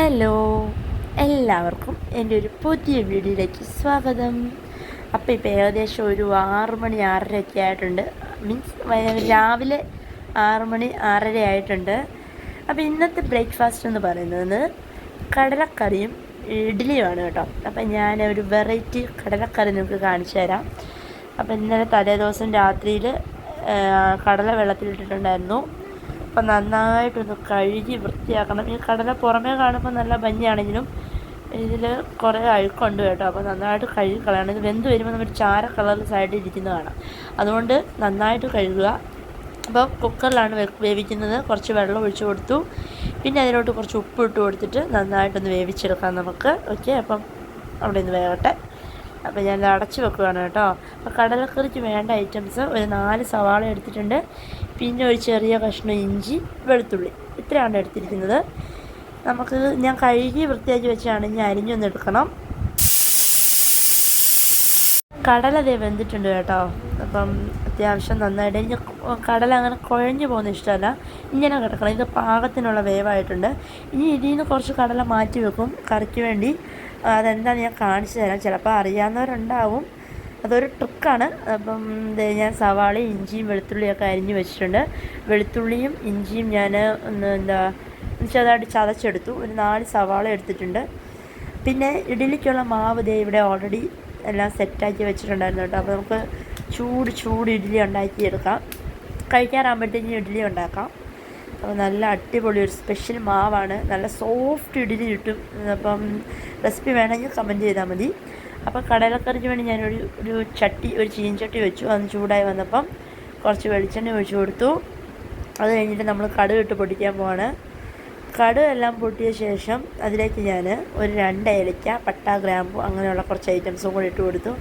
Hello എല്ലാവർക്കും എന്റെ ഒരു പുതിയ വീഡിയോയിലേക്ക് സ്വാഗതം. അപ്പോൾ ഇപ്പോൾ ഏകദേശം ഒരു ആറ് മണി ആറരയൊക്കെ ആയിട്ടുണ്ട്. മീൻസ് രാവിലെ ആറ് മണി ആറര ആയിട്ടുണ്ട്. അപ്പോൾ ഇന്നത്തെ ബ്രേക്ക്ഫാസ്റ്റ് എന്ന് പറയുന്നത് കടലക്കറിയും ഇഡ്ഡലിയുമാണ് കേട്ടോ. അപ്പോൾ ഞാൻ ഒരു വെറൈറ്റി കടലക്കറി നിങ്ങൾക്ക് കാണിച്ചു തരാം. അപ്പോൾ ഇന്നലെ തലേ ദിവസം രാത്രിയിൽ കടല വെള്ളത്തിലിട്ടിട്ടുണ്ടായിരുന്നു അപ്പം നന്നായിട്ടൊന്ന് കഴുകി വൃത്തിയാക്കണം. ഈ കടല പുറമേ കാണുമ്പോൾ നല്ല ഭംഗിയാണെങ്കിലും ഇതിൽ കുറേ അഴുക്കുണ്ട് കേട്ടോ. അപ്പോൾ നന്നായിട്ട് കഴുകി കളയണം. ഇത് വെന്ത് വരുമ്പോൾ നമ്മൾ ചാര കളറിൽ സൈഡിൽ ഇരിക്കുന്നത് കാണാം. അതുകൊണ്ട് നന്നായിട്ട് കഴുകുക. അപ്പോൾ കുക്കറിലാണ് വേവിക്കുന്നത്. കുറച്ച് വെള്ളം ഒഴിച്ചു കൊടുത്തു. പിന്നെ അതിലോട്ട് കുറച്ച് ഉപ്പ് ഇട്ട് കൊടുത്തിട്ട് നന്നായിട്ടൊന്ന് വേവിച്ചെടുക്കാം നമുക്ക്. ഓക്കെ അപ്പം അവിടെ നിന്ന് വേവട്ടെ. അപ്പോൾ ഞാൻ അടച്ച് വെക്കുകയാണ് കേട്ടോ. അപ്പോൾ കടലക്കറിക്ക് വേണ്ട ഐറ്റംസ് ഒരു നാല് സവാള എടുത്തിട്ടുണ്ട്. പിന്നെ ഒരു ചെറിയ കഷ്ണം ഇഞ്ചി വെളുത്തുള്ളി. ഇത്രയാണ് എടുത്തിരിക്കുന്നത്. നമുക്ക് ഞാൻ കഴുകി വൃത്തിയാക്കി വെച്ചാണ് ഇനി അരിഞ്ഞൊന്ന് എടുക്കണം. കടല ദേ വെന്തിട്ടുണ്ട് കേട്ടോ. അപ്പം അത്യാവശ്യം നന്നായിട്ട്. എനിക്ക് കടല അങ്ങനെ കുഴഞ്ഞു പോകുന്ന ഇഷ്ടമല്ല. ഇങ്ങനെ കിടക്കണം. ഇത് പാകത്തിനുള്ള വേവായിട്ടുണ്ട്. ഇനി ഇതിൽ നിന്ന് കുറച്ച് കടല മാറ്റി വെക്കും കറിക്ക് വേണ്ടി. അതെന്താണെന്ന് ഞാൻ കാണിച്ചു തരാം. ചിലപ്പോൾ അറിയാവുന്നവരുണ്ടാവും. അതൊരു ട്രിക്കാണ്. അപ്പം ഞാൻ സവാള ഇഞ്ചിയും വെളുത്തുള്ളിയൊക്കെ അരിഞ്ഞ് വെച്ചിട്ടുണ്ട്. വെളുത്തുള്ളിയും ഇഞ്ചിയും ഞാൻ ഒന്ന് എന്താ ചെറുതായിട്ട് ചതച്ചെടുത്തു. ഒരു നാല് സവാള എടുത്തിട്ടുണ്ട്. പിന്നെ ഇഡ്ഡലിക്കുള്ള മാവ് ദേ ഇവിടെ ഓൾറെഡി എല്ലാം സെറ്റാക്കി വെച്ചിട്ടുണ്ടായിരുന്നു കേട്ടോ. അപ്പോൾ നമുക്ക് ചൂട് ചൂട് ഇഡ്ഡലി ഉണ്ടാക്കിയെടുക്കാം. കഴിക്കാറാകുമ്പോഴത്തേക്കും ഇഡ്ഡലി ഉണ്ടാക്കാം. അപ്പോൾ നല്ല അടിപൊളി ഒരു സ്പെഷ്യൽ മാവാണ്. നല്ല സോഫ്റ്റ് ഇഡ്ഡലി കിട്ടും. അപ്പം റെസിപ്പി വേണമെങ്കിൽ കമന്റ് ചെയ്താൽ മതി. അപ്പോൾ കടലക്കറിക്ക് വേണ്ടി ഞാനൊരു ഒരു ചട്ടി ഒരു ചീൻചട്ടി വെച്ചു. അന്ന് ചൂടായി വന്നപ്പം കുറച്ച് വെളിച്ചെണ്ണ ഒഴിച്ചു കൊടുത്തു. അത് കഴിഞ്ഞിട്ട് നമ്മൾ കടുക് ഇട്ട് പൊടിക്കാൻ പോവാണ്. കടുക് എല്ലാം പൊട്ടിയ ശേഷം അതിലേക്ക് ഞാൻ ഒരു രണ്ട് ഏലയ്ക്ക പട്ട ഗ്രാമ്പു അങ്ങനെയുള്ള കുറച്ച് ഐറ്റംസും കൂടി ഇട്ട് കൊടുത്തു.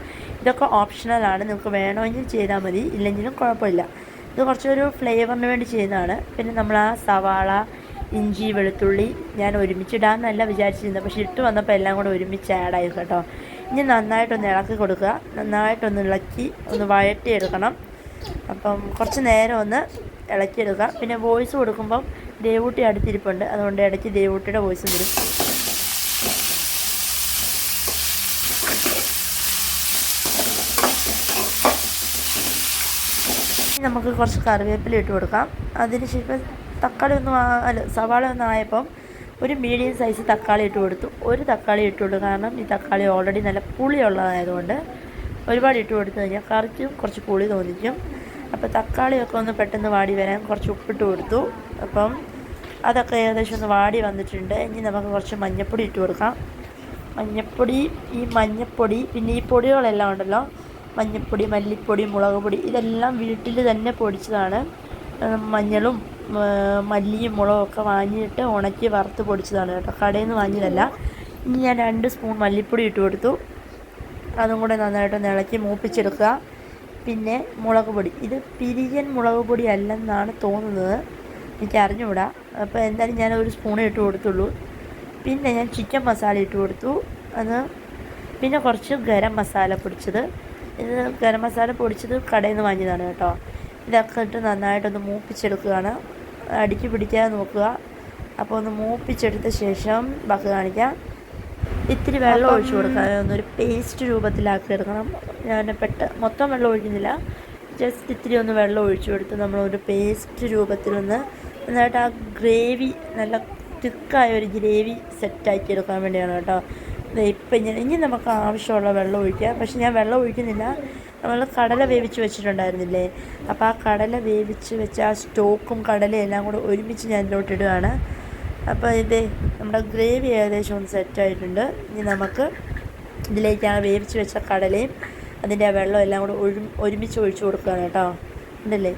ഇതൊക്കെ ഓപ്ഷണലാണ് നിങ്ങൾക്ക് വേണമെങ്കിൽ ചെയ്താൽ മതി. ഇല്ലെങ്കിലും കുഴപ്പമില്ല. ഇത് കുറച്ചൊരു ഫ്ലേവറിന് വേണ്ടി ചെയ്യുന്നതാണ് പിന്നെ നമ്മൾ ആ സവാള ഇഞ്ചി വെളുത്തുള്ളി ഞാൻ ഒരുമിച്ചിടാമെന്നല്ല വിചാരിച്ചിരുന്നത്. പക്ഷേ ഇട്ട് വന്നപ്പോൾ എല്ലാം കൂടെ ഒരുമിച്ച് ആഡായി കേട്ടോ. ഇനി നന്നായിട്ടൊന്ന് ഇളക്കി കൊടുക്കുക. നന്നായിട്ടൊന്ന് ഇളക്കി ഒന്ന് വഴറ്റിയെടുക്കണം. അപ്പം കുറച്ച് നേരം ഒന്ന് ഇളക്കിയെടുക്കുക. പിന്നെ വോയിസ് കൊടുക്കുമ്പം ദേവൂട്ടി അടുത്തിരിപ്പുണ്ട്. അതുകൊണ്ട് ഇടയ്ക്ക് ദേവൂട്ടിയുടെ വോയിസ് വരും നമുക്ക് കുറച്ച് കറിവേപ്പില ഇട്ട് കൊടുക്കാം. അതിനുശേഷം തക്കാളി ഒന്ന് അല്ല സവാള ഒന്ന് ആയപ്പം ഒരു മീഡിയം സൈസ് തക്കാളി ഇട്ട് കൊടുത്തു. ഒരു തക്കാളി ഇട്ട് കൊടുത്തു. കാരണം ഈ തക്കാളി ഓൾറെഡി നല്ല പുളിയുള്ളതായതുകൊണ്ട് ഒരുപാട് ഇട്ട് കൊടുത്തു കഴിഞ്ഞാൽ കറിക്കും കുറച്ച് പുളി തോന്നിക്കും. അപ്പോൾ തക്കാളിയൊക്കെ ഒന്ന് പെട്ടെന്ന് വാടി വരാൻ കുറച്ച് ഉപ്പിട്ട് കൊടുത്തു. അപ്പം അതൊക്കെ ഏകദേശം ഒന്ന് വാടി വന്നിട്ടുണ്ട്. ഇനി നമുക്ക് കുറച്ച് മഞ്ഞൾപ്പൊടി ഇട്ട് കൊടുക്കാം. മഞ്ഞൾപ്പൊടി ഈ മഞ്ഞൾപ്പൊടി പിന്നെ ഈ പൊടികളെല്ലാം ഉണ്ടല്ലോ മഞ്ഞൾപ്പൊടി മല്ലിപ്പൊടി മുളക് പൊടി ഇതെല്ലാം വീട്ടിൽ തന്നെ പൊടിച്ചതാണ്. മഞ്ഞളും മല്ലിയും മുളകും ഒക്കെ വാങ്ങിയിട്ട് ഉണക്കി വറുത്ത് പൊടിച്ചതാണ് കേട്ടോ. കടയിൽ നിന്ന് വാങ്ങിയതല്ല. ഇനി ഞാൻ രണ്ട് സ്പൂൺ മല്ലിപ്പൊടി ഇട്ട് കൊടുത്തു. അതും കൂടെ നന്നായിട്ട് ഇളക്കി മൂപ്പിച്ചെടുക്കുക. പിന്നെ മുളക് പൊടി ഇത് പിരിയൻ മുളക് പൊടി അല്ലെന്നാണ് തോന്നുന്നത്. എനിക്ക് അറിഞ്ഞുകൂടാ. അപ്പോൾ എന്തായാലും ഞാൻ ഒരു സ്പൂൺ ഇട്ട് കൊടുത്തുള്ളൂ. പിന്നെ ഞാൻ ചിക്കൻ മസാല ഇട്ട് കൊടുത്തു. അത് പിന്നെ കുറച്ച് ഗരം മസാല പൊടിച്ചത്. ഇത് ഗരം മസാല പൊടിച്ചത് കടയിൽ നിന്ന് വാങ്ങിയതാണ് കേട്ടോ. ഇതൊക്കെ ഇട്ട് നന്നായിട്ടൊന്ന് മൂപ്പിച്ചെടുക്കുകയാണ്. അടുക്കി പിടിക്കാതെ നോക്കുക. അപ്പോൾ ഒന്ന് മൂപ്പിച്ചെടുത്ത ശേഷം ബാക്കി കാണിക്കാം. ഇത്തിരി വെള്ളം ഒഴിച്ചു കൊടുക്കാം. ഒന്നൊരു പേസ്റ്റ് രൂപത്തിലാക്കി എടുക്കണം. ഞാൻ പെട്ട മൊത്തം വെള്ളം ഒഴിക്കുന്നില്ല. ജസ്റ്റ് ഇത്തിരി ഒന്ന് വെള്ളം ഒഴിച്ചു കൊടുത്ത് നമ്മളൊരു പേസ്റ്റ് രൂപത്തിലൊന്ന് നന്നായിട്ട് ആ ഗ്രേവി നല്ല തിക്കായ ഒരു ഗ്രേവി സെറ്റാക്കി എടുക്കാൻ വേണ്ടിയാണ് കേട്ടോ. ഇപ്പം ഇങ്ങനെ ഇനി നമുക്ക് ആവശ്യമുള്ള വെള്ളം ഒഴിക്കാം. പക്ഷെ ഞാൻ വെള്ളം ഒഴിക്കുന്നില്ല. നമ്മൾ കടല വേവിച്ച് വെച്ചിട്ടുണ്ടായിരുന്നില്ലേ? അപ്പോൾ ആ കടല വേവിച്ച് വെച്ച ആ സ്റ്റോക്കും കടലയും എല്ലാം കൂടെ ഒരുമിച്ച് ഞാൻ ഇതിലോട്ട് ഇടുകയാണ്. അപ്പോൾ ഇത് നമ്മുടെ ഗ്രേവി ഏകദേശം ഒന്ന് സെറ്റായിട്ടുണ്ട് ഇനി നമുക്ക് ഇതിലേക്ക് ആ വേവിച്ച് വെച്ച കടലയും അതിന്റെ ആ വെള്ളം എല്ലാം കൂടെ ഒഴി ഒരുമിച്ച് ഒഴിച്ചു കൊടുക്കുകയാണ് കേട്ടോ. ഉണ്ടല്ലേ?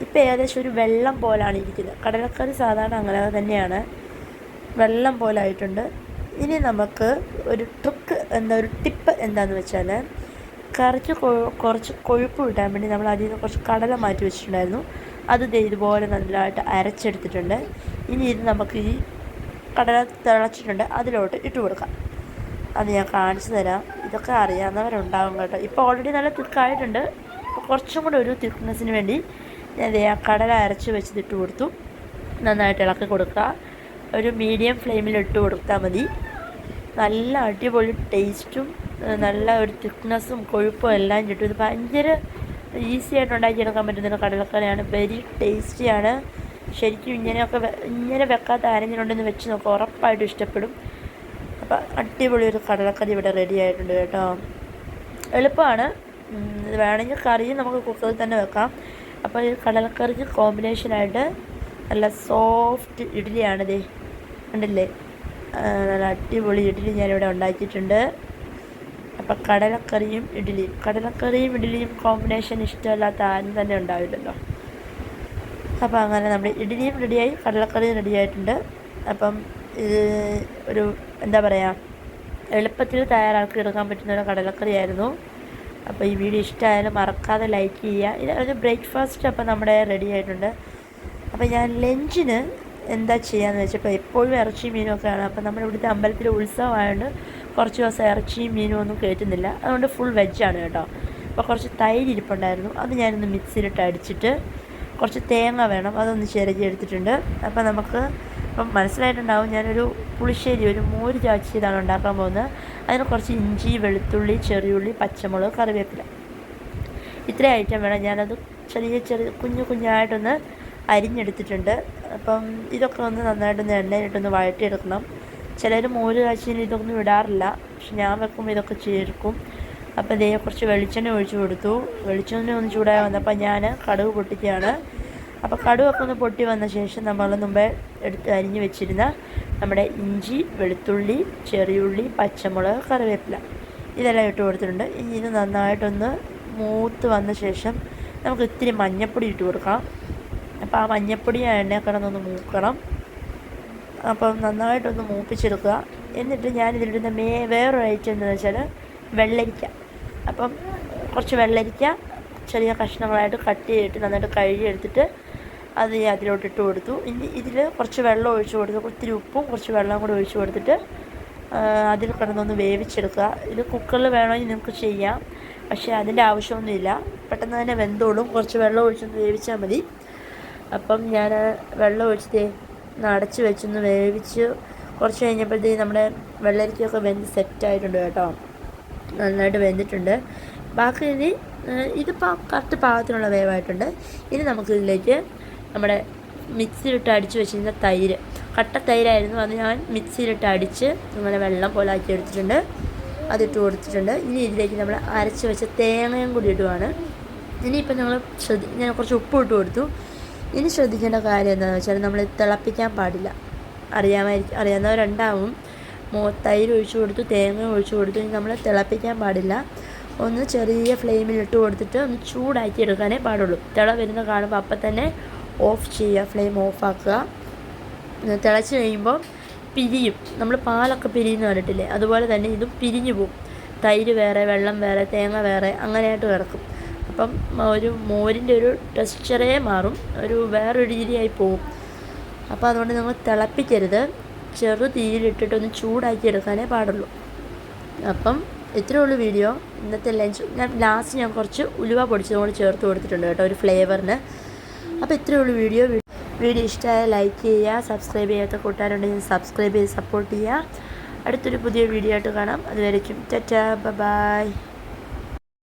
ഇപ്പോൾ ഏകദേശം ഒരു വെള്ളം പോലാണ് ഇരിക്കുന്നത്. കടലക്കറി സാധാരണ അങ്ങനെ തന്നെയാണ്. വെള്ളം പോലെ ആയിട്ടുണ്ട്. ഇനി നമുക്ക് ഒരു ട്രിക്ക് എന്താ ഒരു ടിപ്പ് എന്താണെന്ന് വെച്ചാൽ കറിക്ക് കുറച്ച് കൊഴുപ്പ് കിട്ടാൻ വേണ്ടി നമ്മൾ അതിൽ നിന്ന് കുറച്ച് കടല മാറ്റി വെച്ചിട്ടുണ്ടായിരുന്നു. അത് ഇതുപോലെ നല്ലതായിട്ട് അരച്ചെടുത്തിട്ടുണ്ട്. ഇനി ഇത് നമുക്ക് ഈ കടല തിളച്ചിട്ടുണ്ട്. അതിലോട്ട് ഇട്ട് കൊടുക്കാം. അത് ഞാൻ കാണിച്ചു തരാം. ഇതൊക്കെ അറിയാവുന്നവരുണ്ടാകും കേട്ടോ. ഇപ്പോൾ ഓൾറെഡി നല്ല തിക്കായിട്ടുണ്ട്. കുറച്ചും കൂടെ ഒരു തിക്നെസ്സിന് വേണ്ടി ഞാൻ കടല അരച്ച് വെച്ചിട്ട് ഇട്ട് കൊടുത്തു. നന്നായിട്ട് ഇളക്കി കൊടുക്കുക. ഒരു മീഡിയം ഫ്ലെയിമിൽ ഇട്ട് കൊടുത്താൽ മതി. നല്ല അടിപൊളി ടേസ്റ്റും നല്ല ഒരു തിക്നെസ്സും കൊഴുപ്പും എല്ലാം കിട്ടും. ഇത് ഭയങ്കര ഈസി ആയിട്ട് ഉണ്ടാക്കിയെടുക്കാൻ പറ്റുന്ന കടലക്കറിയാണ്. വെരി ടേസ്റ്റിയാണ് ശരിക്കും ഇങ്ങനെയൊക്കെ ഇങ്ങനെ വെക്കാത്ത ആരെങ്കിലും ഉണ്ടെന്ന് വെച്ച് നോക്കുക ഉറപ്പായിട്ട് ഇഷ്ടപ്പെടും. അപ്പം അടിപൊളി ഒരു കടലക്കറി ഇവിടെ റെഡി ആയിട്ടുണ്ട് കേട്ടോ. എളുപ്പമാണ്. വേണമെങ്കിൽ കറി നമുക്ക് കുക്കറിൽ തന്നെ വെക്കാം. അപ്പോൾ ഈ കടലക്കറിക്ക് കോമ്പിനേഷനായിട്ട് നല്ല സോഫ്റ്റ് ഇഡ്ഡലിയാണിത് കണ്ടില്ലേ? നല്ല അടിപൊളി ഇഡ്ഡലി ഞാനിവിടെ ഉണ്ടാക്കിയിട്ടുണ്ട്. അപ്പം കടലക്കറിയും ഇഡ്ഡലിയും കടലക്കറിയും ഇഡ്ഡലിയും കോമ്പിനേഷൻ ഇഷ്ടമല്ലാത്ത ആരും തന്നെ ഉണ്ടാവില്ലല്ലോ. അപ്പോൾ അങ്ങനെ നമ്മുടെ ഇഡ്ഡലിയും റെഡിയായി കടലക്കറിയും റെഡിയായിട്ടുണ്ട്. അപ്പം ഇത് ഒരു എന്താ പറയുക എളുപ്പത്തിൽ തയ്യാറാക്കി എടുക്കാൻ പറ്റുന്ന ഒരു കടലക്കറിയായിരുന്നു. അപ്പോൾ ഈ വീഡിയോ ഇഷ്ടമായാലും മറക്കാതെ ലൈക്ക് ചെയ്യുക. ഇത് ഒരു ബ്രേക്ക്ഫാസ്റ്റ് അപ്പോൾ നമ്മുടെ റെഡി ആയിട്ടുണ്ട്. അപ്പോൾ ഞാൻ ലഞ്ചിന് എന്താ ചെയ്യാന്ന് വെച്ചപ്പോൾ എപ്പോഴും ഇറച്ചിയും മീനും ആണ് അപ്പോൾ നമ്മുടെ ഇവിടുത്തെ അമ്പലത്തിൽ ഉത്സവമായതുകൊണ്ട് കുറച്ച് ദിവസം ഇറച്ചിയും മീനും ഒന്നും കയറ്റുന്നില്ല അതുകൊണ്ട് ഫുൾ വെജാണ് കേട്ടോ. അപ്പോൾ കുറച്ച് തൈര് ഇരിപ്പുണ്ടായിരുന്നു. അത് ഞാനൊന്ന് മിക്സിയിലിട്ട് അടിച്ചിട്ട് കുറച്ച് തേങ്ങ വേണം. അതൊന്ന് ചിരകി എടുത്തിട്ടുണ്ട്. അപ്പോൾ നമുക്ക് ഇപ്പം മനസ്സിലായിട്ടുണ്ടാവും ഞാനൊരു പുളിശ്ശേരി ഒരു മോര് ചാച്ചി ചാച്ചിയതാണ് ഉണ്ടാക്കാൻ പോകുന്നത്. അതിന് കുറച്ച് ഇഞ്ചി വെളുത്തുള്ളി ചെറിയുള്ളി പച്ചമുളക് കറിവേപ്പില. ഇത്രയും ഐറ്റം വേണം. ഞാനത് ചെറിയ ചെറിയ കുഞ്ഞു കുഞ്ഞായിട്ടൊന്ന് അരിഞ്ഞെടുത്തിട്ടുണ്ട്. അപ്പം ഇതൊക്കെ ഒന്ന് നന്നായിട്ടൊന്ന് എണ്ണയിലിട്ടൊന്ന് വഴറ്റിയെടുക്കണം. ചിലർ മോര് കാച്ചിയിൽ ഇതൊന്നും ഇടാറില്ല. പക്ഷെ ഞാൻ വെക്കുമ്പോൾ ഇതൊക്കെ ചേർക്കും. അപ്പോൾ ഇതേ കുറച്ച് വെളിച്ചെണ്ണ ഒഴിച്ചു കൊടുത്തു. വെളിച്ചെണ്ണ ഒന്ന് ചൂടായി വന്നപ്പോൾ ഞാൻ കടുക് പൊട്ടിക്കുകയാണ്. അപ്പോൾ കടുവൊക്കെ ഒന്ന് പൊട്ടി വന്ന ശേഷം നമ്മൾ മുമ്പേ എടുത്ത് അരിഞ്ഞ് വെച്ചിരുന്ന നമ്മുടെ ഇഞ്ചി വെളുത്തുള്ളി ചെറിയുള്ളി പച്ചമുളക് കറിവേപ്പില ഇതെല്ലാം ഇട്ട് കൊടുത്തിട്ടുണ്ട്. ഇനി ഇത് നന്നായിട്ടൊന്ന് മൂത്ത് വന്ന ശേഷം നമുക്ക് ഇത്തിരി മഞ്ഞപ്പൊടി ഇട്ട് കൊടുക്കാം. അപ്പോൾ ആ മഞ്ഞപ്പൊടി ആ എണ്ണ മൂക്കണം. അപ്പം നന്നായിട്ടൊന്ന് മൂപ്പിച്ചെടുക്കുക. എന്നിട്ട് ഞാനിതിലിടുന്ന മേ വേറൊരു ഐറ്റം എന്താണെന്ന് വെച്ചാൽ വെള്ളരിക്ക. അപ്പം കുറച്ച് വെള്ളരിക്ക ചെറിയ കഷ്ണങ്ങളായിട്ട് കട്ട് ചെയ്തിട്ട് നന്നായിട്ട് കഴുകി എടുത്തിട്ട് അത് അതിലോട്ട് ഇട്ട് കൊടുത്തു. ഇനി ഇതിൽ കുറച്ച് വെള്ളം ഒഴിച്ചു കൊടുത്തു. ഒത്തിരി ഉപ്പും കുറച്ച് വെള്ളം കൂടി ഒഴിച്ചു കൊടുത്തിട്ട് അതിൽ കിടന്നൊന്ന് വേവിച്ചെടുക്കുക. ഇത് കുക്കറിൽ വേണമെങ്കിൽ നിങ്ങൾക്ക് ചെയ്യാം. പക്ഷേ അതിന്റെ ആവശ്യമൊന്നുമില്ല. പെട്ടെന്ന് തന്നെ വെന്തോളും. കുറച്ച് വെള്ളം ഒഴിച്ചൊന്ന് വേവിച്ചാൽ മതി. അപ്പം ഞാൻ വെള്ളം ഒഴിച്ചിട്ട് നടച്ച് വെച്ചൊന്ന് വേവിച്ച് കുറച്ച് കഴിഞ്ഞപ്പോഴത്തേക്ക് നമ്മുടെ വെള്ളരിക്കൊക്കെ വെന്ത് സെറ്റായിട്ടുണ്ട് കേട്ടോ. നന്നായിട്ട് വെന്തിട്ടുണ്ട്. ബാക്കി ഇനി ഇതിപ്പോൾ കറക്റ്റ് പാകത്തിനുള്ള വേവായിട്ടുണ്ട്. ഇനി നമുക്ക് ഇതിലേക്ക് നമ്മുടെ മിക്സിയിലിട്ട് അടിച്ച് വെച്ചിരുന്ന തൈര് കട്ട തൈരായിരുന്നു. അത് ഞാൻ മിക്സിയിലിട്ട് അടിച്ച് നമ്മളെ വെള്ളം പോലെ ആക്കി എടുത്തിട്ടുണ്ട്. അതിട്ട് കൊടുത്തിട്ടുണ്ട്. ഇനി ഇതിലേക്ക് നമ്മൾ അരച്ച് വെച്ച തേങ്ങയും കൂടി ഇടുവാണ്. ഇനിയിപ്പോൾ ഞങ്ങൾ ശ്രദ്ധി ഞാൻ കുറച്ച് ഉപ്പ് ഇട്ട് കൊടുത്തു. ഇനി ശ്രദ്ധിക്കേണ്ട കാര്യം എന്താണെന്ന് വെച്ചാൽ നമ്മൾ തിളപ്പിക്കാൻ പാടില്ല. അറിയാമായിരിക്കും അറിയാവുന്നവരുണ്ടാവും തൈര് ഒഴിച്ചു കൊടുത്തു തേങ്ങ ഒഴിച്ചു കൊടുത്തു ഇനി നമ്മൾ തിളപ്പിക്കാൻ പാടില്ല. ഒന്ന് ചെറിയ ഫ്ലെയിമിൽ ഇട്ട് കൊടുത്തിട്ട് ഒന്ന് ചൂടാക്കി എടുക്കാനേ പാടുള്ളൂ. തിള വരുന്ന കാണുമ്പോൾ അപ്പം തന്നെ ഓഫ് ചെയ്യുക ഫ്ലെയിം ഓഫാക്കുക തിളച്ച് കഴിയുമ്പോൾ പിരിയും. നമ്മൾ പാലൊക്കെ പിരിയുന്ന കണ്ടിട്ടില്ലേ? അതുപോലെ തന്നെ ഇതും പിരിഞ്ഞു പോകും. തൈര് വേറെ വെള്ളം വേറെ തേങ്ങ വേറെ അങ്ങനെയായിട്ട് കിടക്കും. അപ്പം ഒരു മോരിന്റെ ഒരു ടെക്സ്ചറേ മാറും ഒരു വേറൊരു രീതിയായി പോകും അപ്പോൾ അതുകൊണ്ട് നമ്മൾ തിളപ്പിക്കരുത്. ചെറു തീയിലിട്ടിട്ടൊന്ന് ചൂടാക്കി എടുക്കാനേ പാടുള്ളൂ. അപ്പം ഇത്രയേ ഉള്ളൂ വീഡിയോ ഇന്നത്തെ ലഞ്ച് ഞാൻ ലാസ്റ്റ് ഞാൻ കുറച്ച് ഉലുവ പൊടിച്ചത് കൊണ്ട് ചേർത്ത് കൊടുത്തിട്ടുണ്ട് കേട്ടോ ഒരു ഫ്ലേവറിന് അപ്പോൾ ഇത്രയേ ഉള്ളൂ വീഡിയോ വീഡിയോ ഇഷ്ടമായ ലൈക്ക് ചെയ്യുക സബ്സ്ക്രൈബ് ചെയ്യാത്ത കൂട്ടുകാരുണ്ടെങ്കിൽ സബ്സ്ക്രൈബ് ചെയ്ത് സപ്പോർട്ട് ചെയ്യുക. അടുത്തൊരു പുതിയ വീഡിയോ ആയിട്ട് കാണാം. അതുവരയ്ക്കും ടാറ്റാ. ബൈ